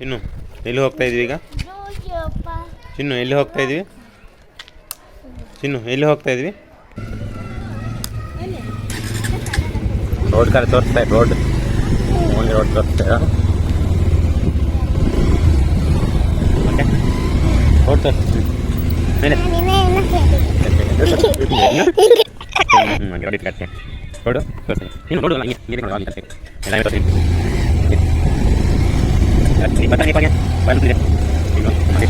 ಚಿನ್ನು ಎಲ್ಲಿ ಹೋಗ್ತಾ ಇದ್ವಿ ಈಗ? ಚಿನ್ನು ಎಲ್ಲಿ ಹೋಗ್ತಾ ಇದ್ವಿ? ಚಿನ್ನು ಎಲ್ಲಿ ಹೋಗ್ತಾ ಇದ್ವಿ? ರೋಡ್ ಕಡೆ ತೋರಿಸ್ತಾ ರೋಡ್. ಓನ್ಲಿ ರೋಡ್ ತೋರಿಸ್ತಾ ಓಕೆ. ರೋಡ್ ಗಾಡಿ ಕಟ್ಟೆ ನೋಡು ತೋರಿಸಿ ನೀನು ನೋಡು ಹಂಗೆ ಹಂಗೆ ನೋಡು ಹಂಗೆ ಎಲ್ಲ ತೋರಿಸಿ ಬತ್ತ ನೀವು ಹಾಗೆ ಬಂದಿದೆ ಇನ್ನು ಮಾಡಿ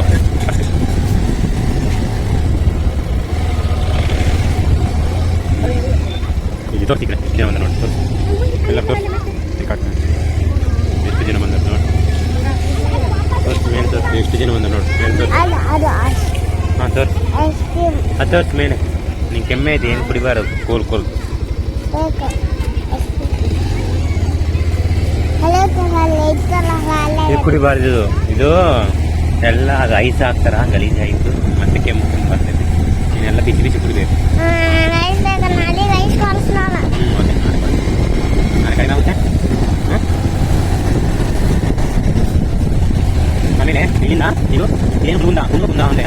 ಇಲ್ಲಿ ತೋರಿಸಿ ಕಡೆ ಜನ ಬಂದ ನೋಡಿ ತೋರಿಸಿ ಎಲ್ಲ ತೋರಿಸಿ ಕಾಟ್ ಎಷ್ಟು ಜನ ಬಂದರು ನೋಡಿ ತೋರಿಸಿ ಮೇಲೆ ತೋರಿಸಿ ಎಷ್ಟು ಜನ ಬಂದರು ನೋಡಿ ಮೇಲೆ ತೋರಿಸಿ ಹಾಂ ತೋರಿಸಿ ಅದು ತೋರಿಸಿ ಮೇಲೆ ನಿಂಗೆ ಕೆಮ್ಮೆ ಇದೆ ಏನು ಕುಡಿಬಾರದು ಕೂಲ್ ಕೂಲ್ ಇದು ಕುಡಿಬಾರ್ದು ಇದು ಇದು ಎಲ್ಲ ಅದು ಐಸ್ ಹಾಕ್ತಾರ? ಗಲೀಜ್ ಆಯಿತು ಮತ್ತೆ ಕೆಮ್ಮು ಬರ್ತೈತೆ ಇನ್ನೆಲ್ಲ ಬಿಸಿ ಬಿಸಿ ಕುಡಿಬೇಕು. ಆಮೇಲೆ ಇಲ್ಲಿಂದ? ಇದು? ಏನು ಗುಂಡ ಗುಂಡ ಗುಂಡ ಅಂದರೆ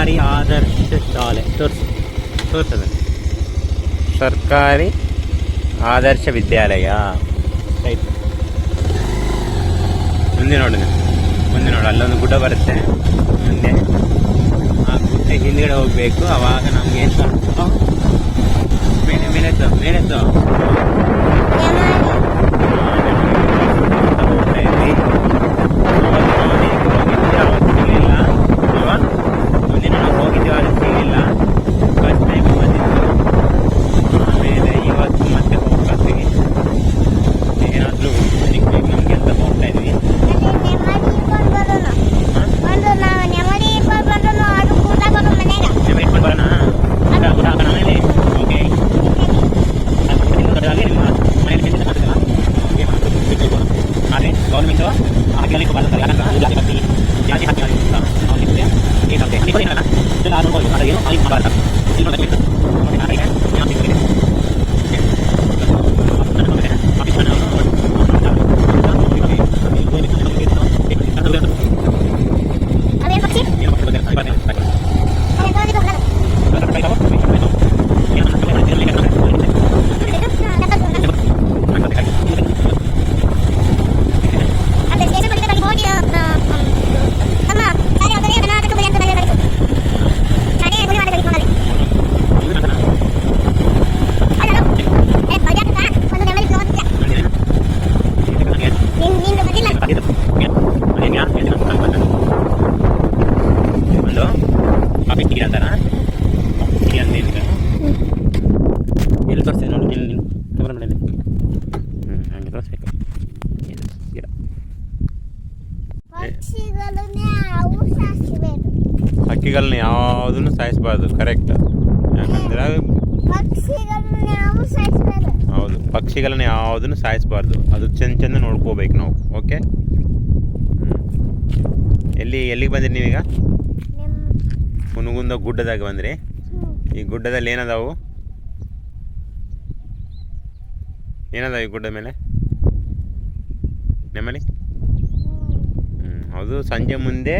ಸರ್ಕಾರಿ ಆದರ್ಶ ಶಾಲೆ. ತೋರಿಸಿ. ತೋರಿಸದ ಸರ್ಕಾರಿ ಆದರ್ಶ ವಿದ್ಯಾಲಯ. ರೈಟ್. ಮುಂದೆ ನೋಡಿದೆ ಮುಂದೆ ನೋಡು ಅಲ್ಲೊಂದು ಗುಡ್ಡ ಬರುತ್ತೆ. ಮುಂದೆ. ಆ ಗುಡ್ಡ ಹಿಂದ್ಗಡೆ ಹೋಗ್ಬೇಕು ಅವಾಗ ನಮ್ಗೆ ಏನು ಮೇಲೆ ಮೇಲೆ ಮೇಲೆದ್ದು ಮೇಲೆದ್ದು ಹೋಗ್ತಾ ಇದ್ವಿ. ಅವತ್ತು ನಾವು ಹೋಗಿದ್ವಿ, ಅವತ್ತು ಸಿಗ್ಲಿಲ್ಲ. ಅಲ್ವಾ? ಮುಂದಿನ ನಾವು ಹೋಗಿದ್ವಿ ಅದು ಸಿಗಲಿಲ್ಲ ಫಸ್ಟ್ ಟೈಮ್ ಬಂದಿದ್ದು ಆಮೇಲೆ ಇವತ್ತು ಮತ್ತೆ ಹೋಗ್ತೀವಿ ಏನಾದರೂ ಸಿಗ್ಬೇಕು ನಮಗೆ ಅಂತ ಹೋಗ್ತಾ ಇದ್ವಿ ನೀವು ಇಟ್ಕೊಂಡು ಬರೋಣ ಊಟ ಊಟ ಹಾಕೋಣ ಆಮೇಲೆ ಓಕೆ ಆದರೆ ಗೌರ್ಮೆಂಟು ಹಾಕಿ ಬರ್ತಾರೆ ಯಾಕಂದ್ರೆ ಜಾತಿ ಬರ್ತೀವಿ ಜಾತಿ ಹಾಕಿ ಏನಾಗುತ್ತೆ ಏನಾಗುತ್ತೆ ಇದೆಲ್ಲ ನೋಡ್ಬೋದು ಅದು ಏನು ಅಲ್ಲಿ ಮಾಡಬಾರ್ದು ಒಂದು ಕಾಫಿ ಟೀ ಅಂತಾರ ಟೀ ಅಂತ ಏನಿದೆ ಎಲ್ಲಿ ತೋರಿಸ್ತೀನಿ ನೋಡಿ ಇಲ್ಲಿ ನೀನು ಕ್ಯಾಮ್ರಾ ಮಾಡಿ ಹ್ಞೂ ಹಂಗೆ ತೋರಿಸ್ಬೇಕು ಇದು ಗಿಡ ಹಕ್ಕಿಗಳನ್ನ ಯಾವುದನ್ನು ಸಾಯಿಸಬಾರ್ದು ಕರೆಕ್ಟ್ ಯಾಕಂದ್ರೆ ಹೌದು ಪಕ್ಷಿಗಳನ್ನ ಯಾವುದನ್ನು ಸಾಯಿಸಬಾರ್ದು ಅದು ಚೆಂದ ಚೆಂದ ನೋಡ್ಕೋಬೇಕು ನಾವು ಓಕೆ ಎಲ್ಲಿ ಎಲ್ಲಿಗೆ ಬಂದಿರಿ ನೀವೀಗ? ಮುನುಗುಂದ ಗುಡ್ಡದಾಗ ಬಂದ್ರಿ. ಈ ಗುಡ್ಡದಲ್ಲಿ ಏನದಾವು? ಏನದಾವ ಈ ಗುಡ್ಡ ಮೇಲೆ? ನೆಮ್ಮಲಿ? ಹ್ಞೂ ಅದು ಸಂಜೆ ಮುಂದೆ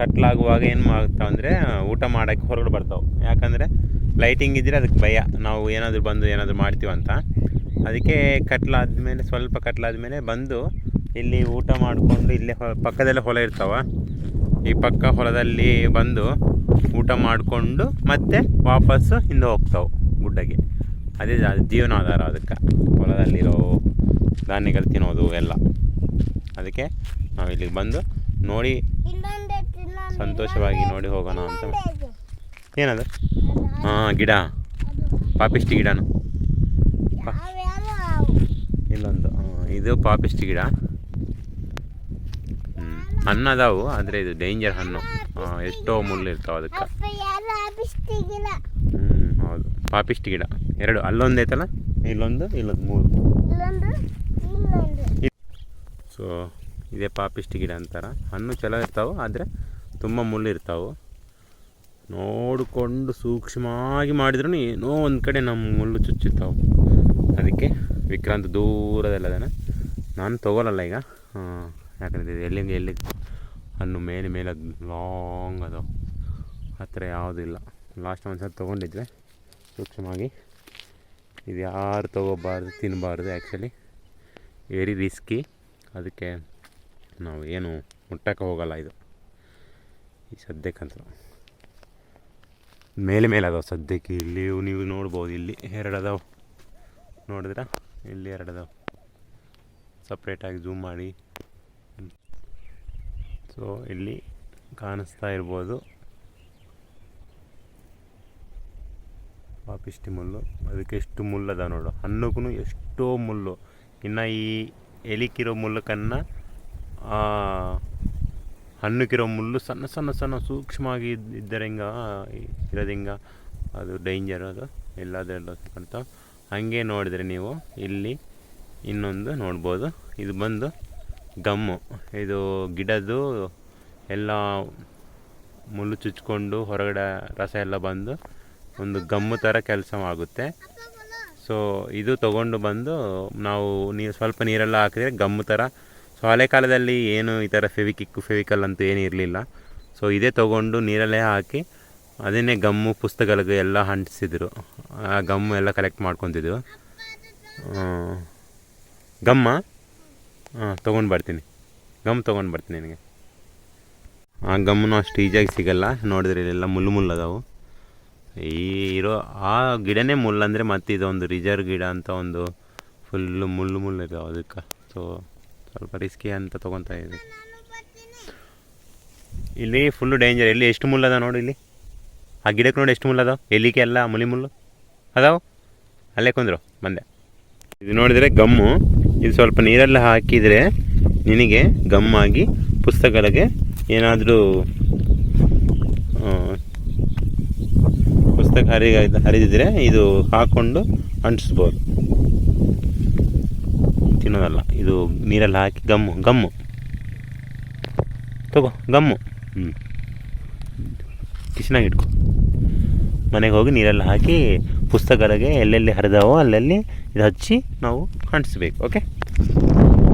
ಕಟ್ಲಾಗುವಾಗ ಏನು ಮಾಡ್ತಾವೆ ಅಂದರೆ ಊಟ ಮಾಡೋಕ್ಕೆ ಹೊರಗಡೆ ಬರ್ತಾವೆ. ಯಾಕಂದರೆ ಲೈಟಿಂಗ್ ಇದ್ದರೆ ಅದಕ್ಕೆ ಭಯ. ನಾವು ಏನಾದರೂ ಬಂದು ಏನಾದರೂ ಮಾಡ್ತೀವಿ ಅಂತ. ಅದಕ್ಕೆ ಕತ್ಲಾದ್ಮೇಲೆ, ಸ್ವಲ್ಪ ಕತ್ಲಾದ್ಮೇಲೆ ಬಂದು, ಇಲ್ಲಿ ಊಟ ಮಾಡಿಕೊಂಡು ಇಲ್ಲೇ ಪಕ್ಕದಲ್ಲೇ ಹೊಲ ಇರ್ತಾವೆ. ಈ ಪಕ್ಕ ಹೊಲದಲ್ಲಿ ಬಂದು ಊಟ ಮಾಡಿಕೊಂಡು ಮತ್ತೆ ವಾಪಸ್ಸು ಹಿಂದೆ ಹೋಗ್ತಾವೆ ಗುಡ್ಡಗೆ ಅದೇ ಜೀವನಾಧಾರ ಅದಕ್ಕೆ. ಹೊಲದಲ್ಲಿರೋ ಧಾನ್ಯಗಳು ತಿನ್ನೋದು ಎಲ್ಲ. ಅದಕ್ಕೆ ನಾವು ಇಲ್ಲಿಗೆ ಬಂದು ನೋಡಿ ಸಂತೋಷವಾಗಿ ನೋಡಿ ಹೋಗೋಣ ಅಂತ ಏನದು? ಹಾಂ ಗಿಡ. ಪಾಪಿಸ್ಟಿ ಗಿಡನು? ಇಲ್ಲೊಂದು ಇದು ಪಾಪಿಸ್ಟಿ ಗಿಡ. ಹಣ್ಣು ಅದಾವು ಆದರೆ ಇದು ಡೇಂಜರ್ ಹಣ್ಣು. ಎಷ್ಟೋ ಮುಳ್ಳು ಇರ್ತಾವೆ ಅದಕ್ಕೆ. ಹ್ಞೂ ಹೌದು. ಪಾಪಿಷ್ಟಿ ಗಿಡ. ಎರಡು ಅಲ್ಲೊಂದು ಐತಲ್ಲ? ಇಲ್ಲೊಂದು ಇಲ್ಲೊಂದು ಮೂರು. ಸೊ ಇದೇ ಪಾಪಿಷ್ಟಿ ಗಿಡ ಅಂತಾರೆ. ಹಣ್ಣು ಚಲೋ ಇರ್ತಾವೆ ಆದರೆ ತುಂಬ ಮುಳ್ಳು ಇರ್ತಾವೆ. ನೋಡಿಕೊಂಡು ಸೂಕ್ಷ್ಮವಾಗಿ ಮಾಡಿದ್ರೂ ಏನೋ ಒಂದು ಕಡೆ ನಮ್ಮ ಮುಳ್ಳು ಚುಚ್ಚಿರ್ತಾವೆ. ಅದಕ್ಕೆ ವಿಕ್ರಾಂತ್ ದೂರದಲ್ಲದಾನೆ. ನಾನು ತೊಗೊಳಲ್ಲ ಈಗ. ಆ, ಯಾಕಂದರೆ ಎಲ್ಲಿಂದ ಎಲ್ಲಿ ಹಣ್ಣು ಮೇಲೆ ಮೇಲೆ ಲಾಂಗ್ ಅದಾವೆ. ಥರ ಯಾವುದೂ ಇಲ್ಲ. ಲಾಸ್ಟ್ ಒಂದು ಸಲ ತೊಗೊಂಡಿದ್ವಿ ಸೂಕ್ಷ್ಮವಾಗಿ ಇದು ಯಾರು ತೊಗೋಬಾರ್ದು ತಿನ್ನಬಾರ್ದು ಆ್ಯಕ್ಚುಲಿ ವೆರಿ ರಿಸ್ಕಿ ಅದಕ್ಕೆ ನಾವು ಏನು ಮುಟ್ಟಕ್ಕೆ ಹೋಗಲ್ಲ ಇದು. ಈ ಸದ್ಯಕ್ಕಂತೂ ಮೇಲೆ ಮೇಲೆ ಅದಾವೆ ಸದ್ಯಕ್ಕೆ ಇಲ್ಲಿ ನೀವು ನೋಡ್ಬೋದು, ಇಲ್ಲಿ ಎರಡು ಅದಾವೆ. ನೋಡಿದ್ರ? ಇಲ್ಲಿ ಎರಡು ಅದಾವೆ. ಸಪ್ರೇಟಾಗಿ ಝೂಮ್ ಮಾಡಿ. ಸೊ ಇಲ್ಲಿ ಕಾಣಿಸ್ತಾ ಇರ್ಬೋದು. ಪಾಪಿಷ್ಟು ಮುಳ್ಳು ಅದಕ್ಕೆ ಎಷ್ಟು ಮುಳ್ಳು ಅದಾವ ನೋಡು. ಹಣ್ಣುಗೂ ಎಷ್ಟೋ ಮುಳ್ಳು ಇನ್ನು ಈ ಎಲಿಕಿರೋ ಹಣ್ಣು ಹಣ್ಣುಕಿರೋ ಮುಳ್ಳು ಸಣ್ಣ ಸಣ್ಣ ಸಣ್ಣ ಸೂಕ್ಷ್ಮವಾಗಿ ಇದ್- ಇದ್ದರೆ ಹಿಂಗೆ ಇರೋದಿಂಗ, ಅದು ಡೇಂಜರ್ ಅದು ಎಲ್ಲದೆಲ್ಲ ಅಂತ ಹಾಗೆ ನೋಡಿದರೆ ನೀವು ಇಲ್ಲಿ ಇನ್ನೊಂದು ನೋಡ್ಬೋದು. ಇದು ಬಂದು ಗಮ್ಮು. ಇದು ಗಿಡದ್ದು ಎಲ್ಲ ಮುಳ್ಳು ಚುಚ್ಕೊಂಡು ಹೊರಗಡೆ ರಸ ಎಲ್ಲ ಬಂದು ಒಂದು ಗಮ್ಮು ಥರ ಕೆಲಸ ಆಗುತ್ತೆ ಸೊ ಇದು ತಗೊಂಡು ಬಂದು ನಾವು ನೀರು ಸ್ವಲ್ಪ ನೀರೆಲ್ಲ ಹಾಕಿದ್ರೆ ಗಮ್ಮು ಥರ ಸೊ ಹಳೆ ಕಾಲದಲ್ಲಿ ಏನು ಈ ಥರ ಫೆವಿಕಿಕ್ಕು, ಫೆವಿಕಲ್ ಅಂತೂ ಏನೂ ಇರಲಿಲ್ಲ. ಸೊ ಇದೇ ತೊಗೊಂಡು ನೀರಲ್ಲೇ ಹಾಕಿ ಅದನ್ನೇ ಗಮ್ಮು, ಪುಸ್ತಕಗಳಿಗೆ ಎಲ್ಲ ಅಂಟಿಸಿದ್ರು. ಆ ಗಮ್ಮು ಎಲ್ಲ ಕಲೆಕ್ಟ್ ಮಾಡ್ಕೊತಿದ್ವು. ಗಮ್ಮ? ಹಾಂ ತೊಗೊಂಡು ಬರ್ತೀನಿ. ಗಮ್ ತೊಗೊಂಡು ಬರ್ತೀನಿ ನಿನಗೆ. ಆ ಗಮ್ಮನ್ನು ಅಷ್ಟು ಈಜಿಯಾಗಿ ಸಿಗಲ್ಲ. ನೋಡಿದ್ರೆ ಇಲ್ಲೆಲ್ಲ ಮುಲ್ಲು ಮುಳ್ಳು ಈ ಇರೋ ಆ ಗಿಡನೇ ಮುಳ್ಳಂದರೆ ಮತ್ತೆ ಇದೊಂದು ರಿಜರ್ವ್ ಗಿಡ ಅಂತ ಒಂದು ಫುಲ್ಲು ಮುಳ್ಳು ಮುಳ್ಳು ಇದಾವೆ ಅದಕ್ಕೆ. ಸೊ ಸ್ವಲ್ಪ ರಿಸ್ಕಿ ಅಂತ ತೊಗೊತಾ ಇದ್ದೀವಿ ಇಲ್ಲಿ ಫುಲ್ಲು ಡೇಂಜರ್ ಎಲ್ಲಿ ಎಷ್ಟು ಮುಳ್ಳು ನೋಡಿ ಇಲ್ಲಿ? ಆ ಗಿಡಕ್ಕೆ ನೋಡಿ ಎಷ್ಟು ಮುಳ್ಳು ಎಲ್ಲಿಗೆ ಎಲ್ಲ ಮುಳಿ ಮುಳ್ಳು? ಅದಾವು? ಅಲ್ಲೇ ಕುಂದ್ರು. ಬಂದೆ. ಇದು ನೋಡಿದರೆ ಗಮ್ಮು. ಇದು ಸ್ವಲ್ಪ ನೀರೆಲ್ಲ ಹಾಕಿದರೆ ನಿನಗೆ ಗಮ್ಮಾಗಿ ಪುಸ್ತಕಗಳಿಗೆ ಏನಾದರೂ ಪುಸ್ತಕ ಹರಿ ಹರಿದಿದ್ರೆ ಇದು ಹಾಕ್ಕೊಂಡು ಅಂಟಿಸ್ಬೋದು. ತಿನ್ನೋದಲ್ಲ, ಇದು ನೀರಲ್ಲಿ ಹಾಕಿ ಗಮ್ಮು ಗಮ್ಮು. ತಗೋ, ಗಮ್ಮು. ಹ್ಞೂ ಕಿಶನಾಗಿ ಇಟ್ಕೊ. ಮನೆಗೆ ಹೋಗಿ ನೀರೆಲ್ಲ ಹಾಕಿ ಪುಸ್ತಕಗಳಿಗೆ ಎಲ್ಲೆಲ್ಲಿ ಹರಿದಾವೋ ಅಲ್ಲಲ್ಲಿ ಇದು ಹಚ್ಚಿ ನಾವು ಅಂಟಿಸ್ಬೇಕು, ಓಕೆ?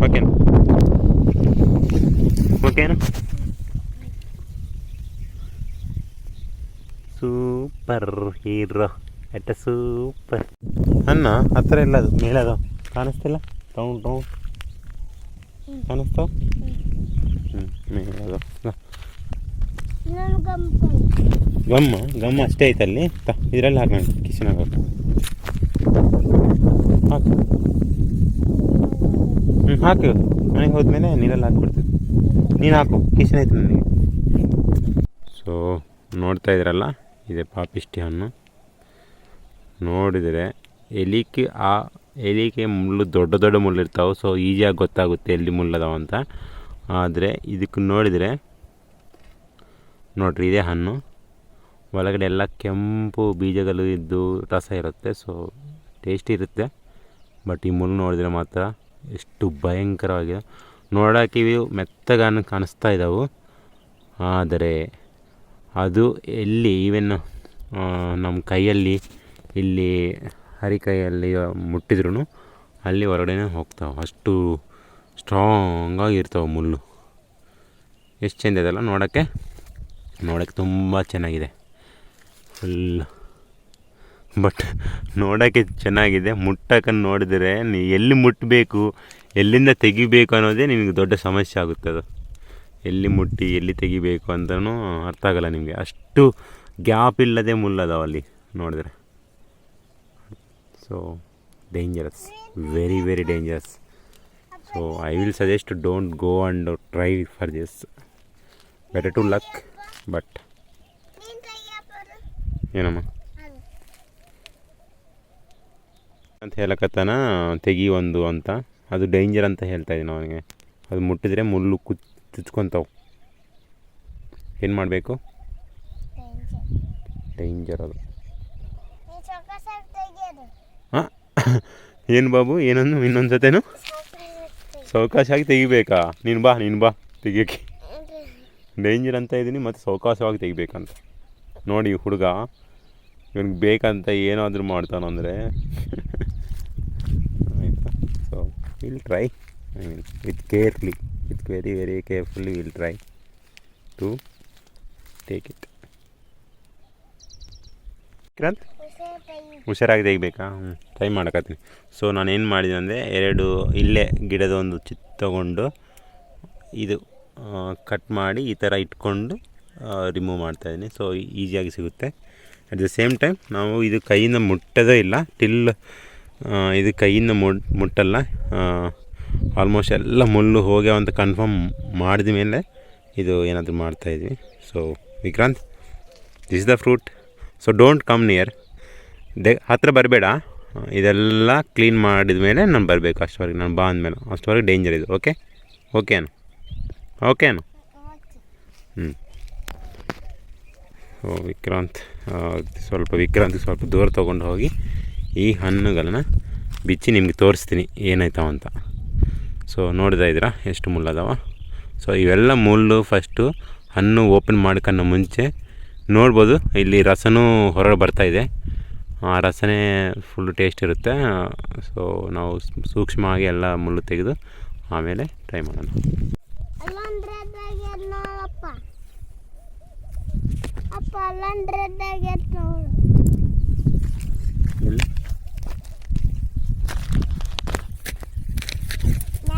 ಓಕೆನಾ? ಓಕೆನಾ? Super hero at super. ಅನ್ನ ಹತ್ತಿರ ಇಲ್ಲ ಅದು ಮೇಳದ ಅದಾವ ಕಾಣಿಸ್ತಿಲ್ಲ? ಟೌನ್ ಟೌನ್ ಕಾಣಿಸ್ತಾವ ಹ್ಞೂ ಮೇಲೆ ಅದಾವ ಗಮ್ಮ. ಗಮ್ಮ ಅಷ್ಟೇ ಐತಲ್ಲಿ ತ ಇದರಲ್ಲಿ ಹಾಕೋಣ ಕಿಚನಾಗ ಹಾಕು. ಹ್ಞೂ ಹಾಕು. ಮನೆಗೆ ಹೋದ್ಮೇಲೆ ನೀರಲ್ಲಿ ಹಾಕ್ಬಿಡ್ತೀವಿ ನೀನು ಹಾಕು ಕಿಶನ್ ಐತೆ ನನಗೆ. ಸೊ ನೋಡ್ತಾ ಇದ್ರಲ್ಲ ಇದೆ ಪಾಪಿಷ್ಟಿ ಹಣ್ಣು ನೋಡಿದರೆ ಎಲಿಕೆ ಆ ಎಲಿಕೆ ಮುಳ್ಳು ದೊಡ್ಡ ದೊಡ್ಡ ಮುಳ್ಳು ಇರ್ತಾವೆ. ಸೊ ಈಸಿಯಾಗಿ ಗೊತ್ತಾಗುತ್ತೆ ಎಲ್ಲಿ ಮುಳ್ಳದಾವ ಅಂತ. ಆದರೆ ಇದಕ್ಕೆ ನೋಡಿದರೆ ನೋಡ್ರಿ, ಇದೇ ಹಣ್ಣು. ಒಳಗಡೆ ಎಲ್ಲ ಕೆಂಪು ಬೀಜಗಳು ಇದ್ದು ರಸ ಇರುತ್ತೆ. ಸೊ ಟೇಸ್ಟಿ ಇರುತ್ತೆ. ಬಟ್ ಈ ಮುಳ್ಳು ನೋಡಿದರೆ ಮಾತ್ರ ಎಷ್ಟು ಭಯಂಕರವಾಗಿದೆ. ನೋಡೋಕೆ ಇವು ಮೆತ್ತಗಾನ ಕಾಣಿಸ್ತಾ ಇದ್ದಾವೆ ಆದರೆ ಅದು ಎಲ್ಲಿ ಈವೆನ್ ನಮ್ಮ ಕೈಯಲ್ಲಿ, ಇಲ್ಲಿ ಹರಿಕೈಯಲ್ಲಿ ಮುಟ್ಟಿದ್ರೂ ಅಲ್ಲಿ ಹೊರಗಡೆನೇ ಹೋಗ್ತಾವೆ. ಅಷ್ಟು ಸ್ಟ್ರಾಂಗಾಗಿ ಇರ್ತಾವೆ ಮುಳ್ಳು. ಎಷ್ಟು ಚೆಂದ ಇದೆಲ್ಲ ನೋಡೋಕ್ಕೆ? ನೋಡೋಕ್ಕೆ ತುಂಬ ಚೆನ್ನಾಗಿದೆ. ಫುಲ್ ಬಟ್ ನೋಡೋಕ್ಕೆ ಚೆನ್ನಾಗಿದೆ. ಮುಟ್ಟಕ್ಕೆ ನೋಡಿದರೆ ನೀ ಎಲ್ಲಿ ಮುಟ್ಟಬೇಕು ಎಲ್ಲಿಂದ ತೆಗಿಬೇಕು ಅನ್ನೋದೇ ನಿಮಗೆ ದೊಡ್ಡ ಸಮಸ್ಯೆ ಆಗುತ್ತೆ ಅದು ಎಲ್ಲಿ ಮುಟ್ಟಿ, ಎಲ್ಲಿ ತೆಗಿಬೇಕು ಅಂತಲೂ ಅರ್ಥ ಆಗಲ್ಲ ನಿಮಗೆ. ಅಷ್ಟು ಗ್ಯಾಪ್ ಇಲ್ಲದೆ ಮುಳ್ಳದಾವ ಅಲ್ಲಿ, ನೋಡಿದ್ರೆ. So dangerous very very dangerous so I will suggest don't go and try for this better to luck but ಏನಮ್ಮ? ಅಂತ ಹೇಳಕತ್ತಾನ, ತೆಗಿ ಒಂದು ಅಂತ. ಅದು ಡೇಂಜರ್ ಅಂತ ಹೇಳ್ತಾ ಇದ್ದೀನಿ ಅವನಿಗೆ. ಅದು ಮುಟ್ಟಿದ್ರೆ ಮುಳ್ಳು ಕುಚ್ ಚುಚ್ಕೊತಾವು ಏನು ಮಾಡಬೇಕು? ಡೇಂಜರ್ ಅದು. ಹಾಂ? ಏನು ಬಾಬು? ಏನನ್ನು? ಇನ್ನೊಂದು ಸತೇನು ಸಾವಕಾಶವಾಗಿ ತೆಗಿಬೇಕಾ? ನೀನು ಬಾ ನೀನು ಬಾ ತೆಗಿಯೋಕ್ಕೆ ಡೇಂಜರ್ ಅಂತ ಇದ್ದೀನಿ, ಮತ್ತು ಸಾವಕಾಶವಾಗಿ ತೆಗಿಬೇಕಂತ. ನೋಡಿ ಹುಡುಗ ಇವನಿಗೆ ಬೇಕಂತ ಏನಾದರೂ ಮಾಡ್ತಾನಂದರೆ ಆಯಿತಾ? So will try I mean with carefully with very very carefully will try to take it. ಕ್ರಾಂತ್ ಉಸಿರು ಈಗ ತೆಗಿಬೇಕಾ ಹ್ಞೂ ಟ್ರೈ ಮಾಡಕತ್ತೀನಿ ಸೊ ನಾನು ಏನು ಮಾಡಿದೆ ಅಂದರೆ ಎರಡು ಇಲ್ಲೇ ಗಿಡದ ಒಂದು ಚಿತ್ ತಗೊಂಡು ಇದು ಕಟ್ ಮಾಡಿ ಈ ಥರ ಇಟ್ಕೊಂಡು ರಿಮೂವ್ ಮಾಡ್ತಾಯಿದ್ದೀನಿ ಸೊ ಈಸಿಯಾಗಿ ಸಿಗುತ್ತೆ. ಅಟ್ ದ ಸೇಮ್ ಟೈಮ್ ನಾವು ಇದು ಕೈಯಿಂದ ಮುಟ್ಟೋದೇ ಇಲ್ಲ. ಟಿಲ್ ಇದು ಕೈಯಿಂದ ಮುಟ್, ಮುಟ್ಟಲ್ಲ. ಆಲ್ಮೋಸ್ಟ್ ಎಲ್ಲ ಮುಳ್ಳು ಹೋಗ್ಯಾವ ಅಂತ ಕನ್ಫರ್ಮ್ ಮಾಡಿದ ಮೇಲೆ ಇದು ಏನಾದರೂ ಮಾಡ್ತಾಯಿದ್ವಿ so Vikrant this the fruit so don't come near the ಹತ್ತಿರ ಬರಬೇಡ. ಇದೆಲ್ಲ ಕ್ಲೀನ್ ಮಾಡಿದ ಮೇಲೆ ನಾನು ಬರಬೇಕು ಅಷ್ಟವರೆಗೆ. ನಾನು ಬಾ ಅಂದಮೇಲೆ ಅಷ್ಟವರೆಗೆ ಡೇಂಜರ್ ಇದು. ಓಕೆ ಓಕೆನು ಓಕೆನು ಓಕೆ ಹ್ಞೂ ಓ ವಿಕ್ರಾಂತ್ ಸ್ವಲ್ಪ ವಿಕ್ರಾಂತ್ ಸ್ವಲ್ಪ ದೂರ ತೊಗೊಂಡು ಹೋಗಿ ಈ ಹಣ್ಣುಗಳನ್ನ ಬಿಚ್ಚಿ ನಿಮಗೆ ತೋರಿಸ್ತೀನಿ. ಏನಾಯ್ತಾವ ಅಂತ. ಸೊ ನೋಡ್ತಾ ಇದ್ದೀರಾ? ಎಷ್ಟು ಮುಳ್ಳದಾವ ಸೊ ಇವೆಲ್ಲ ಮುಳ್ಳು ಫಸ್ಟು ಹಣ್ಣು ಓಪನ್ ಮಾಡ್ಕನ್ನ ಮುಂಚೆ ನೋಡ್ಬೋದು. ಇಲ್ಲಿ ರಸನೂ ಹೊರಗೆ ಬರ್ತಾಯಿದೆ ಆ ರಸನೇ ಫುಲ್ಲು ಟೇಸ್ಟ್ ಇರುತ್ತೆ. ಸೊ ನಾವು ಸೂಕ್ಷ್ಮವಾಗಿ ಎಲ್ಲ ಮುಳ್ಳು ತೆಗೆದು ಆಮೇಲೆ ಟ್ರೈ ಮಾಡೋಣ. ಅಪ್ಪ ಅಲ್ಲೊಂದು ರೆಡ್ ಆಗ್ಯದ ನೋಡು ಎಲ್ಲಿ ಮ್ಯಾಗ ರೆಡ್ ಆಗಿದೆ ರೆಡ್ ಆಗಿದ್ ಮ್ಯಾಗ ಐತಪ್ಪ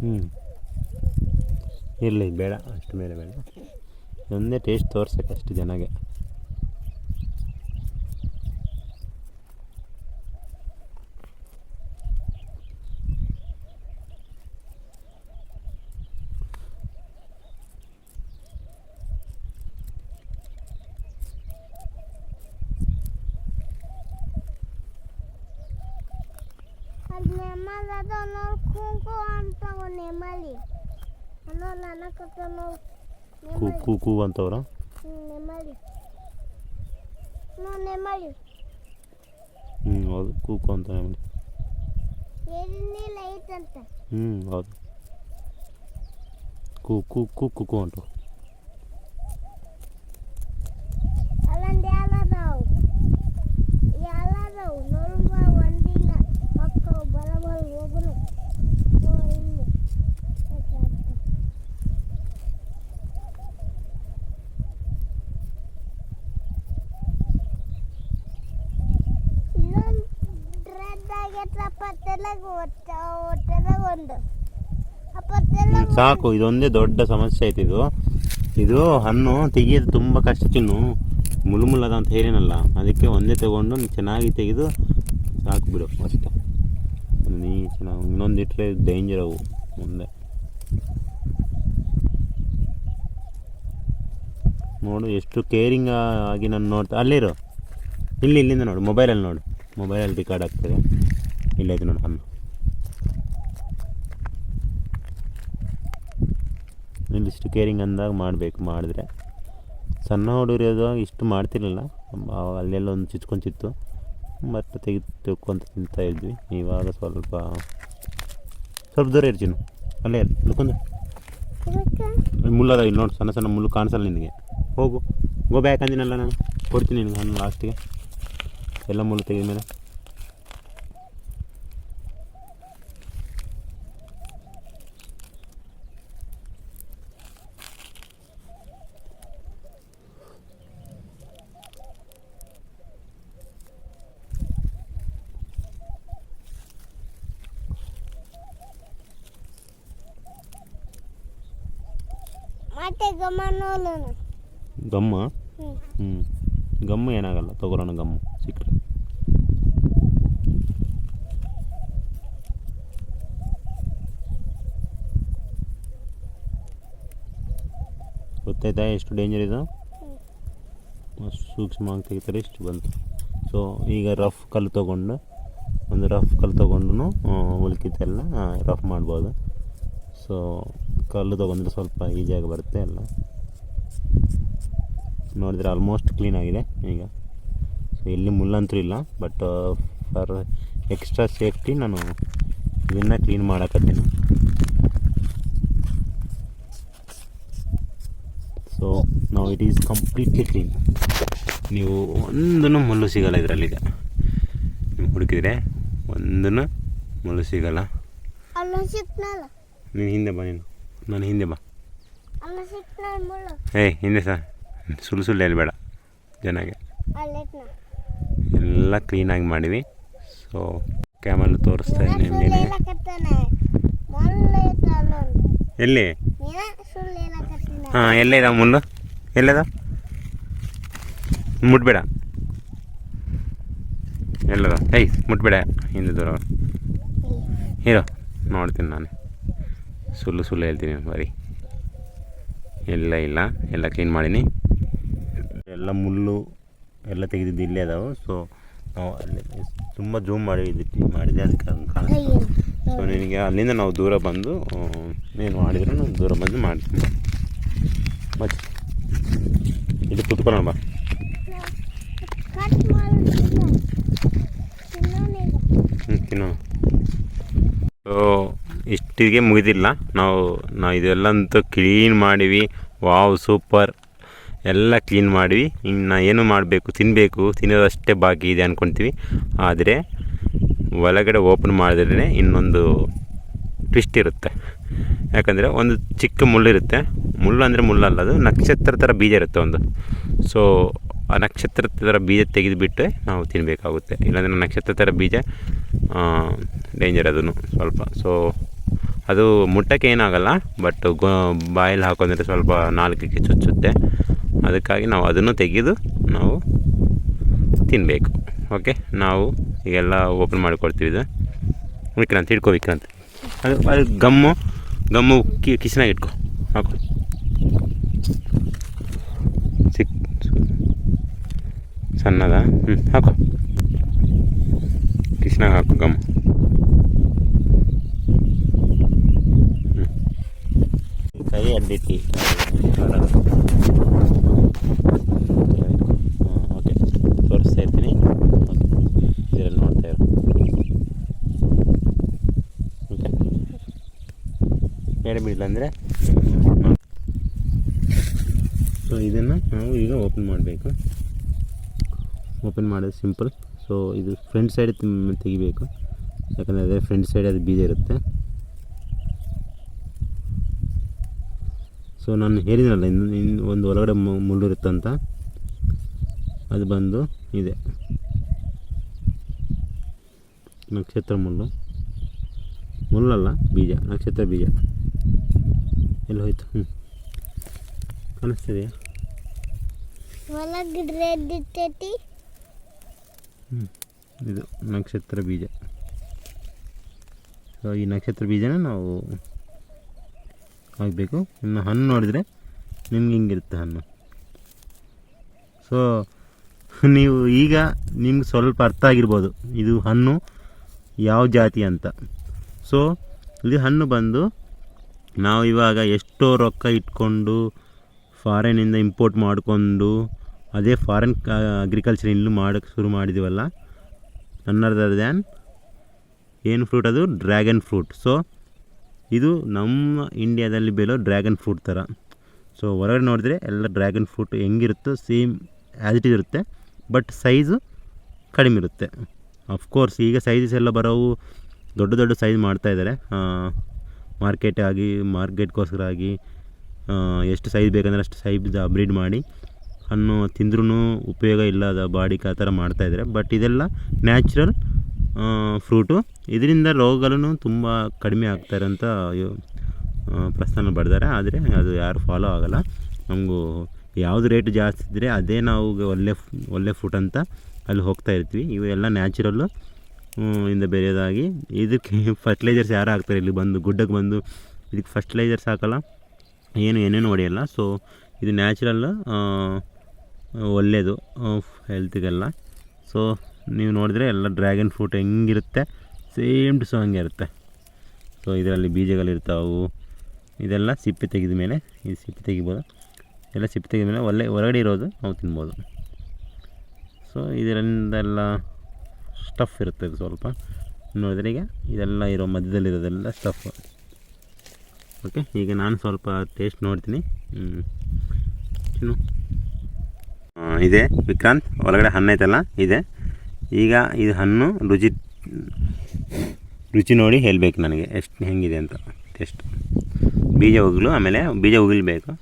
ಹ್ಞೂ ಇರಲಿ ಬೇಡ ಅಷ್ಟು ಮೇಲೆ ಬೇಡ. ಒಂದೇ ಟೇಸ್ಟ್ ತೋರ್ಸಕ್ಕೆ ಅಷ್ಟು ಜನಗೆ ಅಲ್ಲಿ ನೆಮ್ಮಲ್ ಅದ ನೋಡ್ ಕುಂಕು ಅಂತಾವ ನೆಮ್ಮಲಿ ಅನ್ನೋಲ್ಲ ಅನ್ನಕತ್ತ ನೋಡ್ ಕೂ ನೆಮ್ಮಲಿ ಕೂ ಕೂ ಅಂತವ್ರ ಹ್ಞೂ ನೆಮ್ಮಲಿ ನೋ ನೆಮ್ಮಲಿ ಹ್ಞೂ ಹೌದು ಕೂಕು ಅಂತ ಹೇಳಿ ಏನಿಲ್ಲ ಐತಂತ ಹ್ಞೂ ಹೌದು ಕೂ ಕೂ ಕೂ ಕುಕು ಅಂತ ಸಾಕು, ಇದೊಂದೇ ದೊಡ್ಡ ಸಮಸ್ಯೆ ಐತೆ ಇದು. ಇದು ಹಣ್ಣು ತೆಗಿಯೋದು ತುಂಬ ಕಷ್ಟ ತಿನ್ನು. ಮುಳುಮುಳ್ಳದ ಅಂತ ಹೇಳಿನಲ್ಲ, ಅದಕ್ಕೆ ಒಂದೇ ತಗೊಂಡು ಚೆನ್ನಾಗಿ ತೆಗೆದು ಸಾಕು ಬಿಡು ಅಷ್ಟೇ. ನೀ ಚೆನ್ನಾಗಿ, ಇನ್ನೊಂದು ಇಟ್ಟರೆ ಡೇಂಜರ್ ಅವು ಮುಂದೆ. ನೋಡು ಎಷ್ಟು ಕೇರಿಂಗ್ ಆಗಿ ನಾನು ನೋಡ್ತಾ ಅಲ್ಲಿರು ಇಲ್ಲಿ, ಇಲ್ಲಿಂದ ನೋಡು ಮೊಬೈಲಲ್ಲಿ ನೋಡು. ಮೊಬೈಲಲ್ಲಿ ರೆಕಾರ್ಡ್ ಆಗ್ತದೆ ಇಲ್ಲೈತೆ ನೋಡು ಹಣ್ಣು. ಇಲ್ಲಿ ಇಷ್ಟು ಕೇರಿಂಗ್ ಅಂದಾಗ ಮಾಡಬೇಕು, ಮಾಡಿದ್ರೆ. ಸಣ್ಣ ಹುಡುಗರು ಇಷ್ಟು ಮಾಡ್ತಿರಲಿಲ್ಲ. ಅಲ್ಲೆಲ್ಲ ಒಂದು ಚುಚ್ಕೊಂತಿತ್ತು. ಮತ್ತು ತೆಗೆದು ತಿಳ್ಕೊಂತ ತಿಂತಾ ಇದ್ವಿ. ಇವಾಗ ಸ್ವಲ್ಪ ಸ್ವಲ್ಪ ದೂರ ಇರ್ತೀನಿ ಅಲ್ಲೇ ಇಲ್ಲಿ ಮುಳ್ಳದ ಇಲ್ಲಿ ನೋಡಿ, ಸಣ್ಣ ಸಣ್ಣ ಮುಳ್ಳು ಕಾಣಿಸಲ್ಲ ನಿನಗೆ. ಹೋಗು. ಗೋ ಬ್ಯಾಕ್ ಅಂದಿನಲ್ಲ ನಾನು. ಕೊಡ್ತೀನಿ ನಿನಗೆ ಹಣ್ಣು ಲಾಸ್ಟಿಗೆ ಎಲ್ಲ ಮುಳ್ಳು ತೆಗೆದ ಮೇಲೆ ಮತ್ತೆ ಗಮನೋಲನ ಗಮ್ಮ ಹ್ಞೂ ಗಮ್ಮ? ಏನಾಗಲ್ಲ ತಗೊಳ್ಳೋಣ ಗಮ್ಮ ಸಿಕ್ಕರೆ ಗೊತ್ತಾಯ್ತಾ ಎಷ್ಟು ಡೇಂಜರ್ ಇದು? ಸೂಕ್ಷ್ಮವಾಗಿ ತೆಗಿತಾರೆ ಇಷ್ಟು ಬಂತು. ಸೊ ಈಗ ರಫ್ ಕಲ್ಲು ತೊಗೊಂಡು ಒಂದು ರಫ್ ಕಲ್ಲು ತೊಗೊಂಡು ಉಳ್ಕಿದ್ದೆಲ್ಲ ರಫ್ ಮಾಡ್ಬೋದು. ಸೊ ಕಲ್ಲು ತೊಗೊಂಡ್ರೆ ಸ್ವಲ್ಪ ಈಸಿಯಾಗಿ ಬರುತ್ತೆ ಎಲ್ಲ. ನೋಡಿದ್ರೆ ಆಲ್ಮೋಸ್ಟ್ ಕ್ಲೀನ್ ಆಗಿದೆ ಈಗ. ಸೊ ಎಲ್ಲಿ ಮುಳ್ಳಂತೂ ಇಲ್ಲ ಬಟ್ ಫಾರ್ ಎಕ್ಸ್ಟ್ರಾ ಸೇಫ್ಟಿ ನಾನು ಇದನ್ನು ಕ್ಲೀನ್ ಮಾಡಕತ್ತೀನಿ. ಸೊ ನಾವು ಇಟ್ ಈಸ್ ಕಂಪ್ಲೀಟ್ಲಿ ಕ್ಲೀನ್ ನೀವು ಒಂದೂ ಮುಳ್ಳು ಸಿಗಲ್ಲ ಈಗ ನೀವು ಹುಡುಕಿದ್ರೆ ಒಂದೂ ಮುಳ್ಳು ಸಿಗಲ್ಲ. ಅಲ್ಲ ನೀನು ಹಿಂದೆ ಬಾ ನೀನು ಹಿಂದೆ ಬಾ. ಏಯ್ ಹಿಂದೆ ಸರ್ ಸುಳ್ಳು ಸುಳ್ಳು ಹೇಳ್ಬೇಡ ಜನಗೆ. ಚೆನ್ನಾಗೆ ಎಲ್ಲ ಕ್ಲೀನಾಗಿ ಮಾಡಿವಿ. ಸೊ ಕ್ಯಾಮಲ್ ತೋರಿಸ್ತಾ ಇದ್ದೀನಿ ಎಲ್ಲಿ? ಹಾಂ ಎಲ್ಲೇ ಇದಾವ ಮುಳ್ಳು? ಎಲ್ಲದ ಮುಟ್ಬೇಡ. ಎಲ್ಲದ ಏಯ್ ಮುಟ್ಬೇಡ ಹಿಂದೆ ದೂರ. ಇರೋ ನೋಡ್ತೀನಿ ನಾನು. ಸುಳ್ಳು ಸುಳ್ಳು ಹೇಳ್ತೀನಿ ಬರೀ ಎಲ್ಲ ಇಲ್ಲ ಎಲ್ಲ ಕ್ಲೀನ್ ಮಾಡೀನಿ. ಎಲ್ಲ ಮುಳ್ಳು ಎಲ್ಲ ತೆಗೆದಿದ್ದು ಇಲ್ಲೇ ಅದಾವೆ ಸೊ ನಾವು ಅಲ್ಲಿ ತುಂಬ ಜೂಮ್ ಮಾಡಿ ಇದು ಮಾಡಿದೆ ಅದಕ್ಕೆ ಕಾಣಿಸ್ತು ಸೊ ನಿನಗೆ ಅಲ್ಲಿಂದ ನಾವು ದೂರ ಬಂದು ಏನು ನೀನು ಮಾಡಿದ್ರೆ ನಾನು ದೂರ ಬಂದು ಮಾಡ್ತೀನಿ. ಮತ್ತೆ? ಇದು ಕುತ್ಕೊಳ್ಳೋಣ ಬಾ. ಹ್ಞೂ ತಿನ್ನೋಣ. ಸೊ ಇಷ್ಟಿಗೆ ಮುಗಿದಿಲ್ಲ. ನಾವು ನಾವು ಇದೆಲ್ಲಂತೂ ಕ್ಲೀನ್ ಮಾಡಿವಿ. ವಾವ್ ಸೂಪರ್ ಎಲ್ಲ ಕ್ಲೀನ್ ಮಾಡಿವಿ. ಇನ್ನು ಏನು ಮಾಡಬೇಕು? ತಿನ್ನಬೇಕು ತಿನ್ನೋದಷ್ಟೇ ಬಾಕಿ ಇದೆ ಅಂದ್ಕೊತೀವಿ ಆದರೆ, ಒಳಗಡೆ ಓಪನ್ ಮಾಡಿದ್ರೆ ಇನ್ನೊಂದು ಟ್ವಿಸ್ಟ್ ಇರುತ್ತೆ. ಯಾಕಂದರೆ ಒಂದು ಚಿಕ್ಕ ಮುಳ್ಳಿರುತ್ತೆ ಮುಳ್ಳು ಅಂದರೆ ಮುಳ್ಳಲ್ಲ ಅದು. ನಕ್ಷತ್ರ ಥರ ಬೀಜ ಇರುತ್ತೆ ಒಂದು. ಸೊ ಆ ನಕ್ಷತ್ರ ಥರ ಬೀಜ ತೆಗೆದುಬಿಟ್ಟು ನಾವು ತಿನ್ನಬೇಕಾಗುತ್ತೆ ಇಲ್ಲಾಂದರೆ ನಕ್ಷತ್ರ ಥರ ಬೀಜ ಡೇಂಜರ್ ಅದನ್ನು ಸ್ವಲ್ಪ. ಸೊ ಅದು ಮುಟ್ಟಕ್ಕೆ ಏನಾಗಲ್ಲ ಬಟ್ ಗೋ, ಬಾಯಲ್ಲಿ ಹಾಕೊಂಡ್ರೆ ಸ್ವಲ್ಪ ನಾಲ್ಕಕ್ಕೆ ಚುಚ್ಚುತ್ತೆ. ಅದಕ್ಕಾಗಿ ನಾವು ಅದನ್ನು ತೆಗೆದು ನಾವು ತಿನ್ನಬೇಕು ಓಕೆ ನಾವು ಈಗೆಲ್ಲ ಓಪನ್ ಮಾಡಿಕೊಡ್ತೀವಿ ಇದು. ವಿಕ್ರಾಂತ್ ಇಟ್ಕೋ ವಿಕ್ರಾಂತ್. ಅದು ಅದು ಗಮ್ಮು ಗಮ್ಮು, ಕಿ ಕಿಸನಾಗ ಇಟ್ಕೊ. ಹಾಕು. ಸಿಕ್ ಸಣ್ಣದ? ಹ್ಞೂ ಹಾಕು. ಕಿಸನಾಗ ಹಾಕು ಗಮ್ ಹ್ಞೂ ಕೈ ಟಿ ಓಕೆ ತೋರಿಸ್ತಾ ಇರ್ತೀನಿ ಇದರಲ್ಲಿ ನೋಡ್ತಾ ಇರೋ ಓಕೆ ಹೇಳಿಬಿಡಲ್ಲ ಅಂದರೆ ಸೊ ಇದನ್ನು ನಾವು ಈಗ ಓಪನ್ ಮಾಡಬೇಕು. ಓಪನ್ ಮಾಡೋದು ಸಿಂಪಲ್ ಸೊ ಇದು ಫ್ರಂಟ್ ಸೈಡ್ ತೆಗಿಬೇಕು. ಯಾಕಂದರೆ ಅದೇ ಫ್ರಂಟ್ ಸೈಡ್ ಅದು ಬೀಜ ಇರುತ್ತೆ ಸೊ ನಾನು ಹೇಳಿದ್ರಲ್ಲ ಇನ್ನು ಇನ್ನು ಒಂದು ಒಳಗಡೆ ಮು- ಮುಳ್ಳು ಇರುತ್ತಂತ ಅದು ಬಂದು ಇದೆ. ನಕ್ಷತ್ರ ಮುಳ್ಳು. ಮುಳ್ಳಲ್ಲ ಬೀಜ ನಕ್ಷತ್ರ ಬೀಜ. ಎಲ್ಲಿ ಹೋಯ್ತು? ಹ್ಞೂ ಕಾಣಿಸ್ತಿದೆಯಾ? ಹ್ಞೂ ಇದು ನಕ್ಷತ್ರ ಬೀಜ. ಸೊ ಈ ನಕ್ಷತ್ರ ಬೀಜನ ನಾವು ಹಾಕಬೇಕು ಇನ್ನು ಹಣ್ಣು ನೋಡಿದರೆ ನಿಮ್ಗೆ ಹಿಂಗಿರುತ್ತೆ ಹಣ್ಣು. ಸೊ ನೀವು ಈಗ ನಿಮ್ಗೆ ಸ್ವಲ್ಪ ಅರ್ಥ ಆಗಿರ್ಬೋದು. ಇದು ಹಣ್ಣು ಯಾವ ಜಾತಿ ಅಂತ. ಸೊ ಇದು ಹಣ್ಣು ಬಂದು ನಾವು ಇವಾಗ ಎಷ್ಟೋ ರೊಕ್ಕ ಇಟ್ಕೊಂಡು ಫಾರಿನಿಂದ ಇಂಪೋರ್ಟ್ ಮಾಡಿಕೊಂಡು ಅದೇ ಫಾರಿನ್ ಅಗ್ರಿಕಲ್ಚರ್ ಇಲ್ಲೂ ಮಾಡೋಕ್ಕೆ ಶುರು ಮಾಡಿದ್ದೀವಲ್ಲ ನನ್ನದರ್ ದ್ಯಾನ್ ಏನು ಫ್ರೂಟ್ ಅದು? ಡ್ರ್ಯಾಗನ್ ಫ್ರೂಟ್ ಸೊ ಇದು ನಮ್ಮ ಇಂಡಿಯಾದಲ್ಲಿ ಬೆಳೋ ಡ್ರ್ಯಾಗನ್ ಫ್ರೂಟ್ ಥರ. ಸೊ ಹೊರಗಡೆ ನೋಡಿದ್ರೆ ಎಲ್ಲ ಡ್ರ್ಯಾಗನ್ ಫ್ರೂಟ್ ಹೆಂಗಿರುತ್ತೋ ಸೇಮ್ ಆ್ಯಸ್ ಇಟ್ ಇರುತ್ತೆ ಬಟ್ ಸೈಜು ಕಡಿಮೆ ಇರುತ್ತೆ. ಅಫ್ಕೋರ್ಸ್ ಈಗ ಸೈಜಸ್ ಎಲ್ಲ ಬರೋವು ದೊಡ್ಡ ದೊಡ್ಡ ಸೈಜ್ ಮಾಡ್ತಾಯಿದ್ದಾರೆ ಮಾರ್ಕೆಟ್ ಆಗಿ ಮಾರ್ಕೆಟ್ಗೋಸ್ಕರ ಆಗಿ ಎಷ್ಟು ಸೈಜ್ ಬೇಕಂದ್ರೆ ಅಷ್ಟು ಸೈಜ್ ಬ್ರೀಡ್ ಮಾಡಿ, ಹಣ್ಣು ತಿಂದ್ರೂ ಉಪಯೋಗ ಇಲ್ಲದ ಬಾಡಿಗೆ ಆ ಥರ ಮಾಡ್ತಾಯಿದ್ದಾರೆ ಬಟ್ ಇದೆಲ್ಲ ನ್ಯಾಚುರಲ್ ಫ್ರೂಟು ಇದರಿಂದ ರೋಗಗಳನ್ನು ತುಂಬ ಕಡಿಮೆ ಆಗ್ತಾರೆ ಅಂತ ಪ್ರಸ್ತಾನ ಪಡ್ತಾರೆ. ಆದರೆ ಅದು ಯಾರು ಫಾಲೋ ಆಗಲ್ಲ. ನಮಗೂ ಯಾವುದು ರೇಟ್ ಜಾಸ್ತಿ ಇದ್ದರೆ ಅದೇ ನಾವು ಒಳ್ಳೆ ಒಳ್ಳೆ ಫ್ರೂಟ್ ಅಂತ ಅಲ್ಲಿ ಹೋಗ್ತಾ ಇರ್ತೀವಿ. ಇವೆಲ್ಲ ನ್ಯಾಚುರಲ್ಲು ಇಂದ ಬೇರೆಯದಾಗಿ. ಇದಕ್ಕೆ ಫರ್ಟಿಲೈಸರ್ಸ್ ಯಾರು ಹಾಕ್ತಾರೆ? ಇಲ್ಲಿ ಬಂದು, ಗುಡ್ಡಕ್ಕೆ ಬಂದು, ಇದಕ್ಕೆ ಫರ್ಟಿಲೈಸರ್ಸ್ ಹಾಕಲ್ಲ. ಏನು ಏನೇನು ಹೊಡೆಯಲ್ಲ. ಸೊ ಇದು ನ್ಯಾಚುರಲ್ ಒಳ್ಳೆಯದು ಹೆಲ್ತಿಗೆಲ್ಲ ಸೊ ನೀವು ನೋಡಿದ್ರೆ ಎಲ್ಲ ಡ್ರ್ಯಾಗನ್ ಫ್ರೂಟ್ ಹೆಂಗಿರುತ್ತೆ ಸೇಮ್ ಟು ಸೊ ಹಂಗೆ ಇರುತ್ತೆ. ಸೊ ಇದರಲ್ಲಿ ಬೀಜಗಳಿರ್ತಾವೆ. ಇದೆಲ್ಲ ಸಿಪ್ಪೆ ತೆಗೆದ ಮೇಲೆ ಈ ಸಿಪ್ಪೆ ತೆಗಿಬೋದು. ಎಲ್ಲ ಸಿಪ್ಪೆ ತೆಗೆದ ಮೇಲೆ ಒಳ್ಳೆ ಹೊರಗಡೆ ಇರೋದು ನಾವು ತಿನ್ಬೋದು. ಸೊ ಇದರಿಂದೆಲ್ಲ ಸ್ಟಫ್ ಇರುತ್ತೆ ಇದು ಸ್ವಲ್ಪ. ನೋಡಿದ್ರೆ ಈಗ ಇದೆಲ್ಲ ಇರೋ ಮಧ್ಯದಲ್ಲಿರೋದೆಲ್ಲ ಸ್ಟಫ್ ಓಕೆ ಈಗ ನಾನು ಸ್ವಲ್ಪ ಟೇಸ್ಟ್ ನೋಡ್ತೀನಿ. ಆ, ಇದೆ ವಿಕ್ರಾಂತ್ ಒಳಗಡೆ ಹಣ್ಣು ಐತಲ್ಲ ಇದೆ. ಈಗ ಇದು ಹಣ್ಣು ರುಚಿ ರುಚಿ ನೋಡಿ ಹೇಳಬೇಕು ನನಗೆ, ಎಷ್ಟು ಹೆಂಗಿದೆ ಅಂತ ಟೇಸ್ಟ್ ಬೀಜ ಉಗುಳು ಆಮೇಲೆ ಬೀಜ ಉಗಿಲ್ಬೇಕು